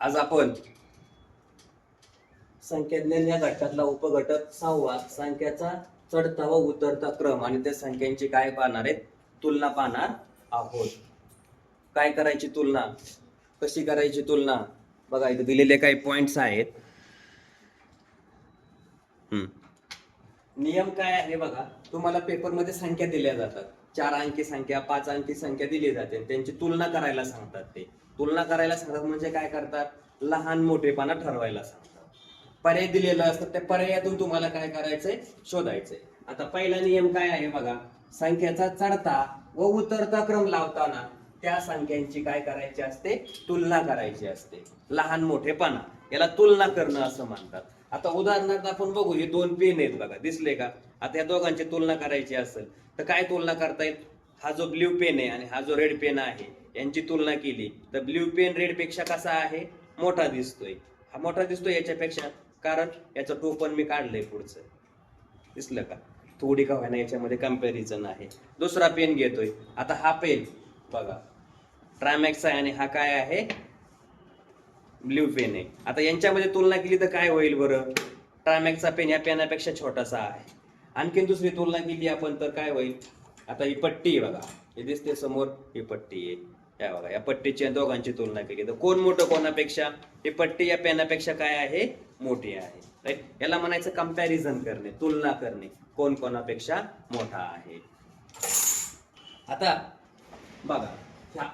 आज आपण संख्याज्ञान या घटकातला उपघटक सहावा संख्याचा चढता व उतरता क्रम आणि त्या संख्यांची काय पाहणार आहेत? तुलना पाहणार आहोत. काय करायची तुलना? कशी करायची तुलना? बघा इथे दिलेले काही पॉइंट्स आहेत. हम्म. नियम काय आहे बघा? तुम्हाला पेपरमध्ये संख्या दिल्या जातात. चार अंकी संख्या पाच अंकी संख्या दिली जाते त्यांची तुलना करायला सांगतात ते. तुलना करायला सांगतात म्हणजे काय करतात? लहान मोठेपणा ठरवायला सांगतात. पर्याय दिलेला असतात त्या पर्यायातून तुम्हाला काय करायचंय? शोधायचंय. आता पहिला नियम काय आहे बघा? संख्याचा चढता व उतरता क्रम लावताना त्या संख्यांची काय करायची असते? तुलना करायची असते. लहान मोठेपणा. याला तुलना करणं असं म्हणतात. आता उदाहरणार्थ आपण बघू हे दोन पेन आहेत बघा. दिसले का? आता या दोघांची तुलना करायची असेल तर काय तुलना करता येईल? हा जो ब्ल्यू पेन आहे आणि हा जो रेड पेन आहे यांची तुलना केली तर ब्ल्यू पेन रेडपेक्षा कसा आहे? मोठा दिसतोय. हा मोठा दिसतोय याच्यापेक्षा कारण याचं टोपन मी काढलंय पुढचं. दिसलं का? थोडी का होईना याच्यामध्ये कंपॅरिझन आहे. दुसरा पेन घेतोय. आता हा पेन बघा. ट्रायमॅक्स आहे आणि हा काय आहे? ब्ल्यू पेन आहे. आता यांच्यामध्ये तुलना केली तर काय होईल बरं? ट्रायमॅक्सचा पेन या पेनापेक्षा छोटासा आहे. आणखीन दुसरी तुलना केली आपण तर काय होईल? आता ही पट्टी आहे बघा. हे दिसते समोर ही पट्टी आहे. या बघा या पट्टीची आणि दोघांची तुलना केली. तर कोण मोठं कोणापेक्षा? ही पट्टी या पेनापेक्षा काय आहे? मोठी आहे. राईट याला म्हणायचं कंपॅरिझन करणे तुलना करणे. कोण कोणापेक्षा मोठा आहे? आता बघा ह्या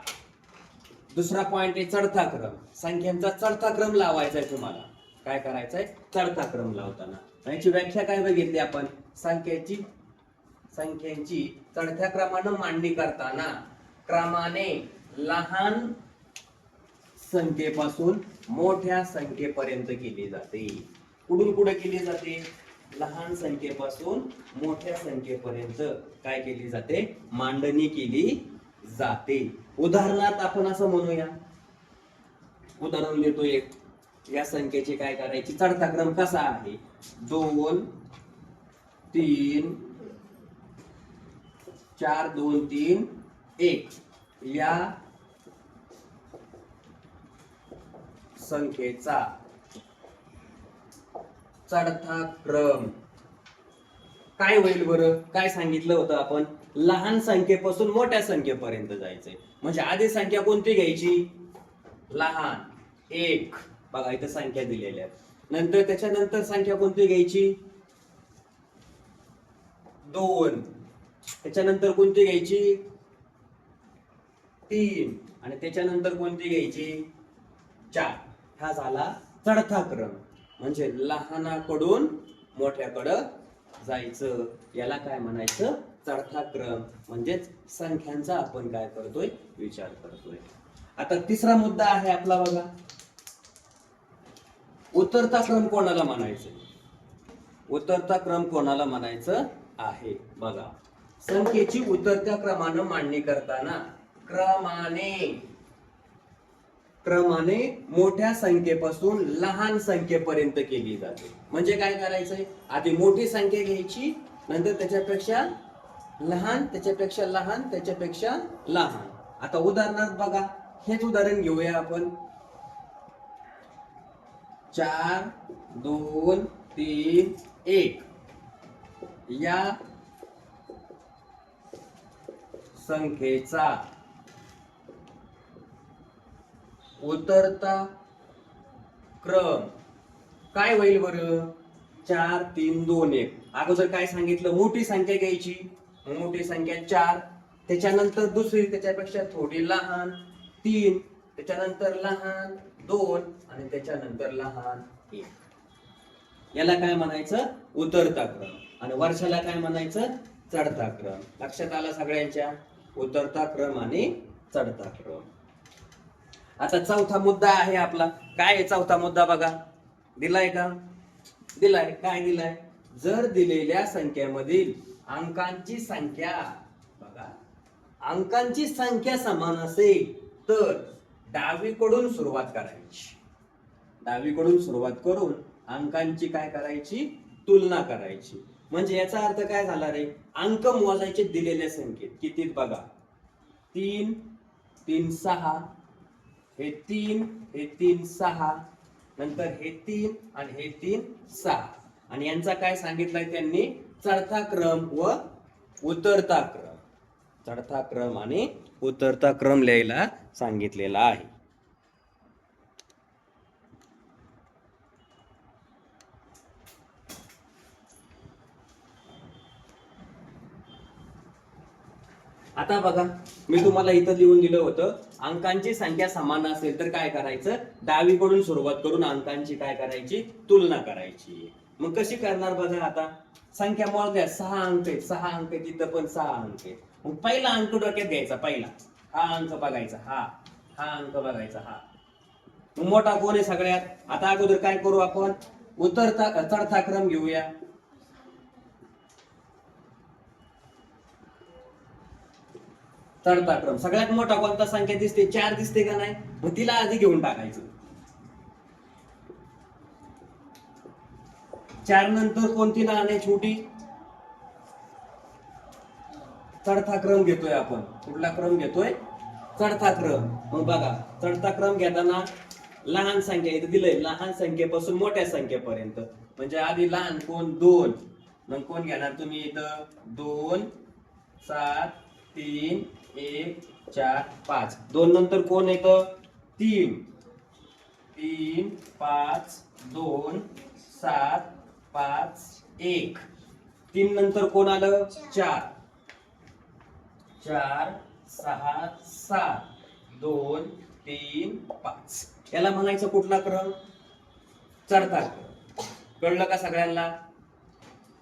दुसरा पॉइंट आहे चढता क्रम. संख्यांचा चढता क्रम लावायचा आहे तुम्हाला. काय करायचंय? चढता क्रम लावताना. याची व्याख्या काय बघितली आपण? संख्याची संख्यांची चढत्या क्रमानं मांडणी करताना क्रमाने लहान संख्येपासून मोठ्या संख्येपर्यंत केली जाते. कुठून कुठे केली जाते? लहान संख्येपासून मोठ्या संख्येपर्यंत काय केली जाते? मांडणी केली जाते. उदाहरणार्थ आपण असं म्हणूया. उदाहरण देतो एक. या संख्येची काय करायची? चढता क्रम कसा आहे? दोन तीन चार दोन तीन एक. या संख्येचा चढता क्रम. काय होईल बरं? काय सांगितलं होतं आपण? लहान संख्येपासून मोठ्या संख्येपर्यंत जायचंय. म्हणजे आधी संख्या कोणती घ्यायची? लहान. एक. बघा इथं संख्या दिलेल्या नंतर त्याच्यानंतर संख्या कोणती घ्यायची? दोन. त्याच्यानंतर कोणती घ्यायची? तीन. आणि त्याच्यानंतर कोणती घ्यायची? चार. हा झाला चढता क्रम. म्हणजे लहानाकडून मोठ्याकडं जायचं. याला काय म्हणायचं? चढता क्रम. म्हणजेच संख्यांचा आपण काय करतोय? विचार करतोय. आता तिसरा मुद्दा आहे आपला बघा. उतरता क्रम कोणाला म्हणायचं? उतरता क्रम कोणाला म्हणायचं आहे? बघा. संख्येची उतरत्या क्रमानं मांडणी करताना क्रमाने. क्रमाने मोठ्या संख्येपासून लहान संख्येपर्यंत केली जाते. म्हणजे काय करायचंय? आधी मोठी संख्या घ्यायची नंतर त्याच्यापेक्षा लहान त्याच्यापेक्षा लहान त्याच्यापेक्षा लहान. आता उदाहरणार्थ बघा हेच उदाहरण घेऊया आपण. चार दोन तीन एक. या संख्येचा उतरता क्रम काय होईल बरं? चार तीन दोन एक. अगोदर काय सांगितलं? मोठी संख्या घ्यायची. मोठी संख्या चार. त्याच्यानंतर दुसरी त्याच्यापेक्षा थोडी लहान. तीन. त्याच्यानंतर लहान. दोन. आणि त्याच्यानंतर लहान एक. याला काय म्हणायचं? उतरता क्रम. आणि वर्षाला काय म्हणायचं? चढता क्रम. लक्षात आला सगळ्यांच्या? उतरता क्रम आणि चढता क्रम. आता चौथा मुद्दा आहे आपला. काय आहे चौथा मुद्दा बघा. दिलाय का? दिलाय. काय दिलाय? जर दिलेल्या संख्येमधील अंकांची संख्या बघा. अंकांची संख्या समान असेल तर डावीकडून सुरुवात करायची. डावीकडून सुरुवात करून अंकांची काय करायची? तुलना करायची. म्हणजे याचा अर्थ काय झाला रे? अंक मोजायचे दिलेले संकेत. किती बघा? तीन तीन सहा. हे तीन हे तीन सहा. नंतर हे तीन आणि हे तीन सहा. आणि यांचा काय सांगितलंय त्यांनी? चढता क्रम व उतरता क्रम. चढता क्रम आणि उतरता क्रम लिहायला सांगितलेला आहे. आता बघा मी तुम्हाला इथं लिहून दिलं होतं अंकांची संख्या समान असेल तर काय करायचं? डावीकडून सुरुवात करून अंकांची काय करायची? तुलना करायची. मग कशी करणार बघा आता? संख्या मोजल्या सहा अंक आहेत सहा अंक आहेत तिथं पण सहा अंक आहेत. मग पहिला अंक डोक्यात घ्यायचा पहिला. हा अंक बघायचा हा. हा अंक बघायचा हा. मग मोठा कोण आहे सगळ्यात? आता अगोदर काय करू आपण? उतरता चढता क्रम घेऊया. चढता क्रम. सगळ्यात मोठा कोणता संख्या दिसते? चार दिसते का नाही? मग तिला आधी घेऊन टाकायचं. चार नंतर कोणती लहान आहे? छोटी? चढता क्रम घेतोय आपण. कुठला क्रम घेतोय? चढता क्रम. मग बघा चढता क्रम घेताना लहान संख्या इथं दिलंय. लहान संख्येपासून मोठ्या संख्येपर्यंत. म्हणजे आधी लहान कोण? दोन. मग कोण घेणार तुम्ही इथं? दोन सात तीन एक चार पाच. दोन नंतर कोण येतं? तीन. तीन पाच दोन सात पाच एक. तीन नंतर कोण आलं? चार. चार सहा सात. दोन तीन पाच. याला म्हणायचं कुठला क्रम? चढता क्रम. कळलं का सगळ्यांना?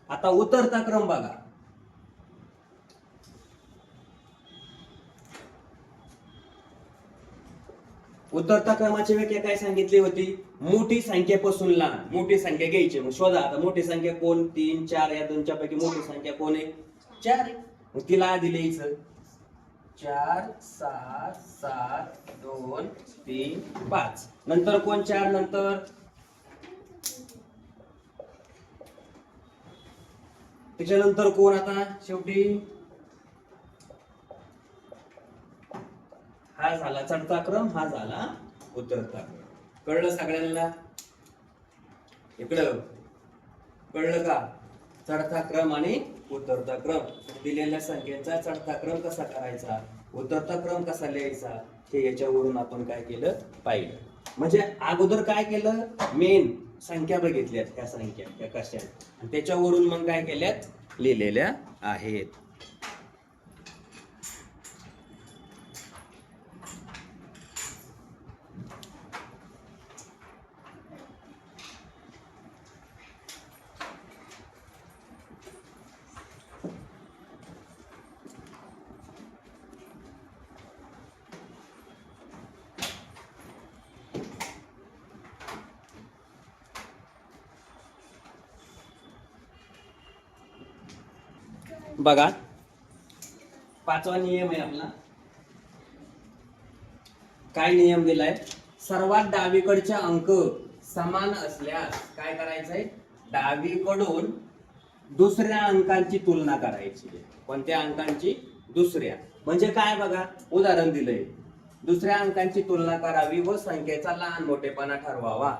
आता उतरता क्रम बघा. उतरता क्रमाची व्याख्या काय सांगितली होती? मोठी संख्येपासून लहान. मोठी संख्या घ्यायची. मग शोधा आता. मोठी संख्या कोण? तीन चार या दोनच्या पैकी मोठी संख्या कोण आहे? चार मग तिला आधी लिहायचं. चार सहा सात दोन तीन पाच. नंतर कोण चार? नंतर? त्याच्यानंतर कोण आता? शेवटी? हा झाला चढता क्रम हा झाला उतरता क्रम कळलं सगळ्यांना? इकडं कळलं का? चढता क्रम आणि उतरता क्रम. दिलेल्या संख्येचा चढता क्रम कसा करायचा? उतरता क्रम कसा लिहायचा? हे याच्यावरून आपण काय केलं? पाहिलं. म्हणजे अगोदर काय केलं? मेन संख्या बघितल्यात त्या संख्या त्या कशा आणि त्याच्यावरून मग काय केल्यात? लिहिलेल्या आहेत. बघा. पाचवा नियम आहे आपला. काय नियम दिलाय? सर्वात डावीकडच्या अंक समान असल्यास काय करायचंय? डावीकडून दुसऱ्या अंकांची तुलना करायची. कोणत्या अंकांची? दुसऱ्या. म्हणजे काय बघा? उदाहरण दिलंय. दुसऱ्या अंकांची तुलना करावी व संख्येचा लहान मोठेपणा ठरवावा.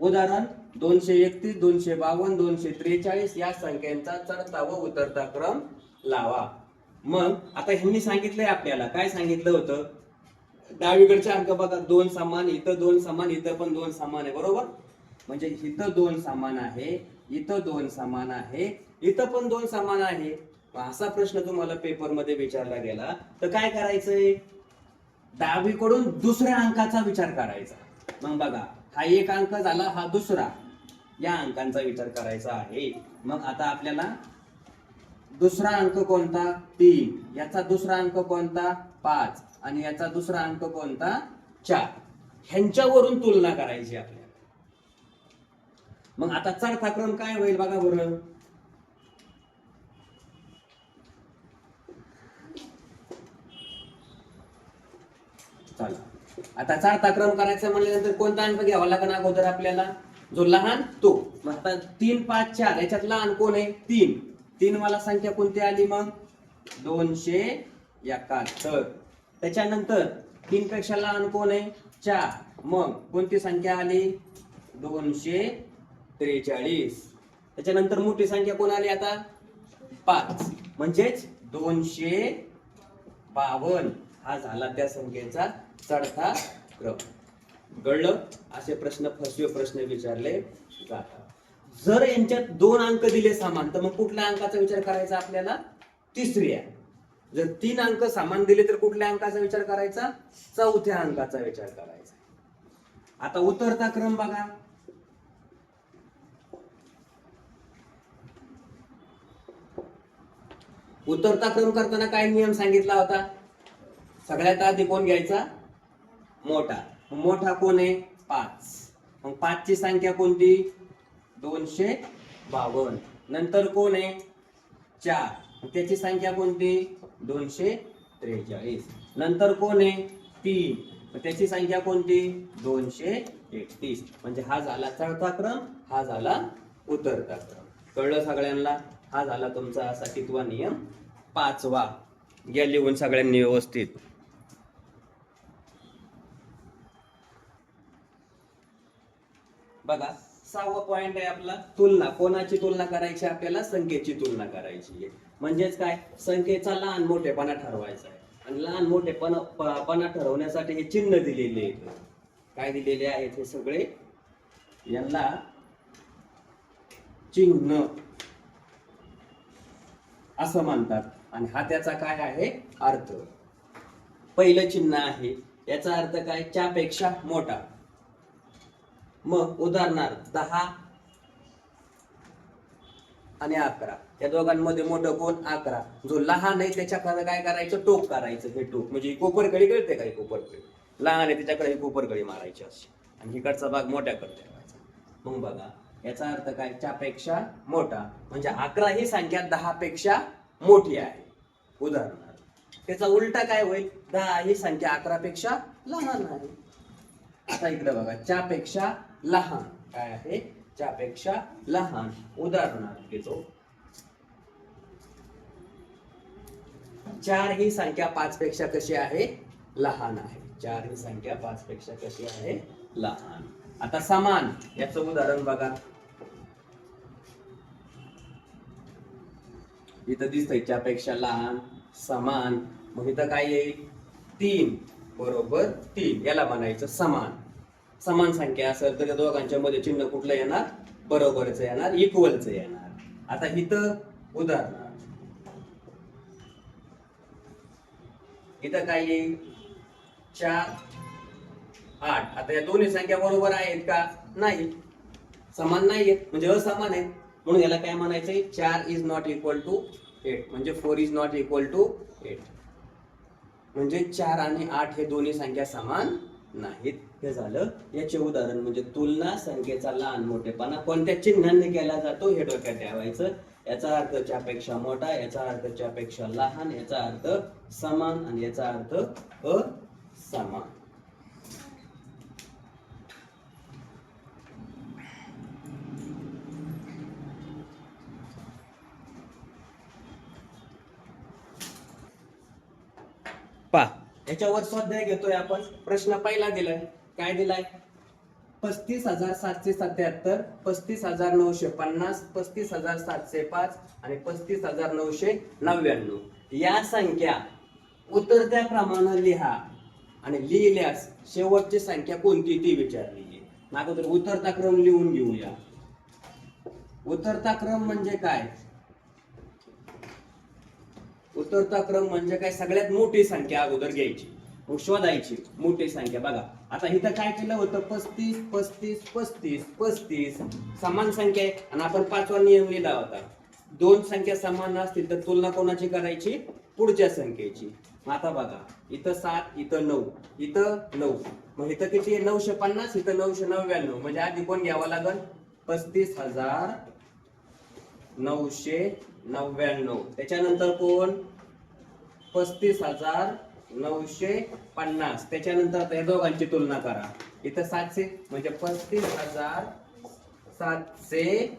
उदाहरण दोनशे एकतीस दोनशे बावन्न दोनशे त्रेचाळीस या संख्यांचा चढता व उतरता क्रम लावा. मग आता ह्यांनी सांगितलंय आपल्याला. काय सांगितलं होतं? डावीकडचे अंक बघा. दोन समान इथं दोन समान इथं पण दोन समान आहे. बरोबर? म्हणजे इथं दोन समान आहे इथं दोन समान आहे इथं पण दोन समान आहे. असा प्रश्न तुम्हाला पेपरमध्ये विचारला गेला. तर काय करायचंय? डावीकडून दुसऱ्या अंकाचा विचार करायचा. मग बघा. हा एक अंक झाला हा दुसरा. या अंकांचा विचार करायचा आहे. मग आता आपल्याला दुसरा अंक कोणता? तीन. याचा दुसरा अंक कोणता? पाच. आणि याचा दुसरा अंक कोणता? चार. ह्यांच्यावरून तुलना करायची आपल्याला. मग आता चढता क्रम काय होईल बघा बरं. चला. आता चढता क्रम करायचा म्हणल्यानंतर कोणता अंक घ्यावा लागेल अगोदर आपल्याला? जो लहान तो. मग आता तीन पाच चार याच्यात लहान कोण आहे? तीन. तीन मला संख्या कोणती आली मग? दोनशे एकाहत्तर. त्याच्यानंतर तीन पेक्षा लहान कोण आहे? चार. मग कोणती संख्या आली? दोनशे त्रेचाळीस. त्याच्यानंतर मोठी संख्या कोण आली आता? पाच. म्हणजेच दोनशे बावन हा झाला त्या संख्येचा चढता क्रम कळलं? असे प्रश्न फसवे प्रश्न विचारले जातात. जर यांच्यात दोन अंक दिले समान तर मग कुठल्या अंकाचा विचार करायचा आपल्याला? तिसऱ्या जर तीन अंक समान दिले तर कुठल्या अंकाचा विचार करायचा? चौथ्या अंकाचा विचार करायचा. आता उतरता क्रम बघा. उतरता क्रम करताना काय नियम सांगितला होता? सगळ्यात आधी कोण घ्यायचा? मोठा. मोठा कोण आहे? पाच. मग पाचची संख्या कोणती? दोनशे बावन्न. नंतर कोण आहे? चार. त्याची संख्या कोणती? दोनशे त्रेचाळीस. नंतर कोण आहे? तीन. त्याची संख्या कोणती? दोनशे एकतीस. म्हणजे हा झाला चढता क्रम हा झाला उतरता क्रम. कळलं सगळ्यांना? हा झाला तुमचा असा कितवा नियम पाचवा. घ्या लिहून सगळ्यांनी व्यवस्थित. बघा सहावा पॉइंट आहे आपला तुलना. कोणाची तुलना करायची? आपल्याला संख्येची तुलना करायची आहे. म्हणजेच काय? संख्येचा लहान मोठेपणा ठरवायचा आहे. आणि लहान मोठेपणा पणा ठरवण्यासाठी हे चिन्ह दिलेले आहेत. काय दिलेले आहेत हे सगळे? यांना चिन्ह असं म्हणतात. आणि हा त्याचा काय आहे? अर्थ. पहिलं चिन्ह आहे. याचा अर्थ काय? च्यापेक्षा मोठा. मग उदाहरणार्थ दहा आणि अकरा. या दोघांमध्ये मोठं कोण? अकरा. जो लहान आहे त्याच्याकडे काय करायचं? टोक करायचं हे टोक. म्हणजे कोपरकळी कळते का ही लहान आहे त्याच्याकडे ही कोपरकडी मारायची अशी आणि इकडचा भाग मोठ्याकडे ठेवायचा मग बघा याचा अर्थ काय? च्यापेक्षा मोठा. म्हणजे अकरा ही संख्या दहा पेक्षा मोठी आहे. उदाहरणार्थ. त्याचा उलटा काय होईल? दहा ही संख्या अकरा पेक्षा लहान आहे. आता इकडे बघा च्यापेक्षा लहान. काय आहे? ज्यापेक्षा लहान. उदाहरणार्थ घेतो. चार ही संख्या पाच पेक्षा कशी आहे? लहान आहे. चार ही संख्या पाच पेक्षा कशी आहे? लहान. आता समान. याचं उदाहरण बघा. इथं दिसतंय च्यापेक्षा लहान समान. मग इथं काय येईल? तीन. बरोबर तीन. याला म्हणायचं समान. समान संख्या असेल तर त्या दोघांच्या मध्ये चिन्ह कुठलं येणार? बरोबरच येणार इक्वलच येणार. आता इथं उदाहरण इथं काय येईल? चार आठ. आता या दोन्ही संख्या बरोबर आहेत का? नाही. समान नाही आहेत म्हणजे असमान आहेत. म्हणून याला काय म्हणायचंय? चार is not equal to eight म्हणजे four is not equal to eight म्हणजे चार आणि आठ हे दोन्ही संख्या समान नाहीत. हे झालं. याचे उदाहरण म्हणजे तुलना संख्येचा लहान मोठेपणा कोणत्या चिन्हांनी केला जातो हे डोक्यात ठेवायचं. याचा अर्थ च्यापेक्षा मोठा याचा अर्थ च्यापेक्षा लहान याचा अर्थ समान आणि याचा अर्थ असमान. याच्यावर स्वाध्याय घेतोय आपण. प्रश्न पहिला दिलाय. काय दिलाय? पस्तीस हजार सातशे सत्याहत्तर पस्तीस हजार नऊशे पन्नास पस्तीस हजार सातशे पाच आणि पस्तीस हजार नऊशे नव्याण्णव. या संख्या उतरत्या प्रमाणे लिहा आणि लिहिल्यास शेवटची संख्या कोणती ती विचारली आहे अगोदर उतरता क्रम लिहून घेऊया. उतरता क्रम म्हणजे काय? उतरता क्रम म्हणजे काय? सगळ्यात मोठी संख्या अगोदर घ्यायची. मग शोधायची मोठी संख्या. बघा आता इथं काय केलं होतं? पस्तीस पस्तीस पस्तीस पस्तीस समान संख्या आहे. आणि आपण पाचवा नियम लिहिला होता. दोन संख्या समान असतील तर तुलना कोणाची करायची? पुढच्या संख्येची. आता बघा इथं सात इथं नऊ इथं नऊ. मग इथं किती आहे? नऊशे पन्नास इथं नऊशे नव्याण्णव. म्हणजे आधी कोण घ्यावं लागल? पस्तीस हजार नऊशे नव्याण्णव. त्याच्यानंतर कोण? पस्तीस हजार नऊशे पन्नास. त्याच्यानंतर आता या दोघांची तुलना करा. इथं सातशे म्हणजे पस्तीस हजार सातशे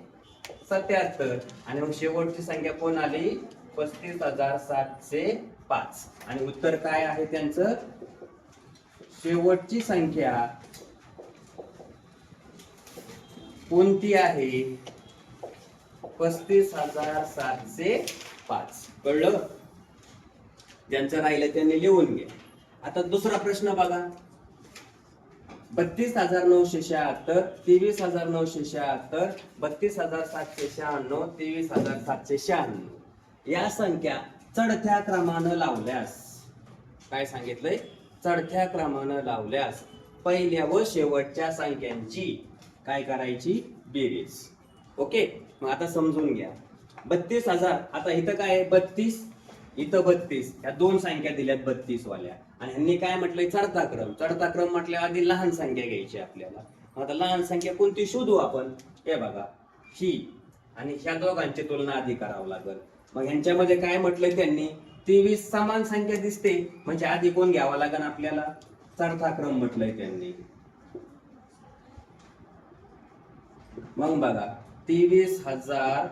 सत्याहत्तर. आणि मग शेवटची संख्या कोण आली? पस्तीस हजार सातशे पाच. आणि उत्तर काय आहे त्यांचं? शेवटची संख्या कोणती आहे? पस्तीस हजार सातशे पाच. कळलं? ज्यांचं राहिलं त्यांनी लिहून घ्या आता दुसरा प्रश्न बघा. बत्तीस हजार नऊशे शहात्तर तेवीस हजार नऊशे शहात्तर बत्तीस हजार सातशे शहाण्णव तेवीस हजार सातशे शहाण्णव. या संख्या चढत्या क्रमानं लावल्यास. काय सांगितलंय? चढत्या क्रमानं लावल्यास पहिल्या व शेवटच्या संख्यांची काय करायची? बेरीज. ओके? मग आता समजून घ्या. बत्तीस हजार. आता इथं काय आहे? बत्तीस. इथं बत्तीस. या दोन संख्या दिल्यात बत्तीस वाल्या आणि ह्यांनी काय म्हटलंय? चढता क्रम चढता क्रम म्हटल्या आधी लहान संख्या घ्यायची आपल्याला. आता लहान संख्या कोणती? शोधू आपण. हे बघा. ही आणि ह्या दोघांची तुलना आधी करावं लागल. मग ह्यांच्यामध्ये काय म्हटलंय त्यांनी? तेवीस समान संख्या दिसते. म्हणजे आधी कोण घ्यावा लागेल आपल्याला? चढता क्रम म्हटलंय त्यांनी. मग बघा. तेवीस हजार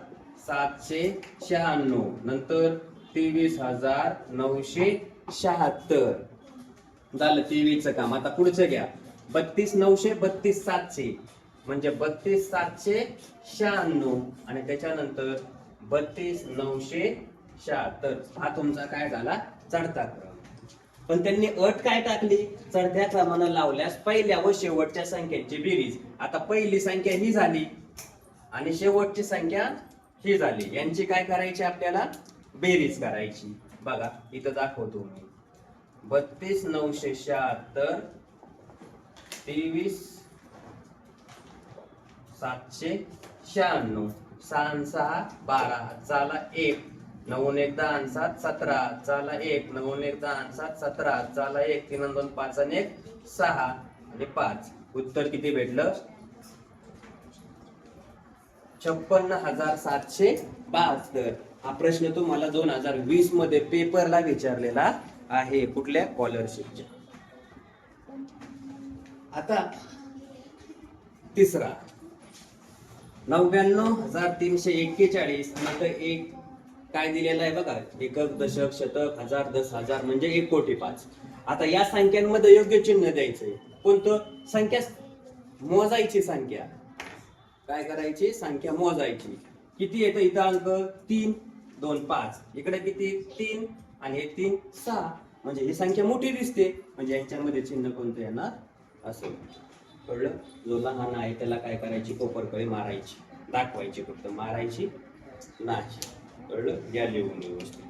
सातशे शहाण्णव. नंतर तेवीस हजार नऊशे शहात्तर. झालं तेवीसचं काम. आता पुढचं घ्या. बत्तीस नऊशे बत्तीस सातशे. म्हणजे बत्तीस सातशे शहाण्णव. आणि त्याच्यानंतर बत्तीस नऊशे शहात्तर. हा तुमचा काय झाला? चढता क्रम. पण त्यांनी अट काय टाकली? चढत्या क्रमानं लावल्यास पहिल्या व शेवटच्या संख्येची बेरीज. आता पहिली संख्या ही झाली. आणि शेवटची संख्या ही झाली. यांची काय करायची आपल्याला? बेरीज करायची. बघा इथं दाखवतो मी. बत्तीस नऊशे शहात्तर तेवीस सातशे शहाण्णव. सहा सहा बारा चाला एक. नऊन एक दहा आणि सात सतरा. चाला एक. नऊन एक दहा सात सतरा. चाला एक. तीन दोन पाच आणि एक सहा. आणि पाच. उत्तर किती भेटलं? छप्पन्न हजार सातशे बहात्तर हा प्रश्न तुम्हाला दोन हजार वीसमध्ये पेपरला विचारलेला आहे कुठल्या स्कॉलरशिपच्या आता तिसरा. नव्याण्णव हजार तीनशे एक्केचाळीस नंतर एक काय दिलेलं आहे बघा? एकक दशक शतक हजार दस हजार म्हणजे एक कोटी पाच. आता या संख्यांमध्ये योग्य चिन्ह द्यायचंय. कोणतं? संख्या मोजायची संख्या. काय करायची? संख्या मोजायची. किती येतं इथं अंक? तीन दोन पाच. इकडे किती? तीन आणि हे तीन सहा. म्हणजे ही संख्या मोठी दिसते. म्हणजे यांच्यामध्ये चिन्ह कोणतं येणार? असं. कळलं? जो लहान आहे त्याला काय करायची? कोपरकळी मारायची. दाखवायची फक्त. मारायची नाही. कळलं? या लिहून व्यवस्थित.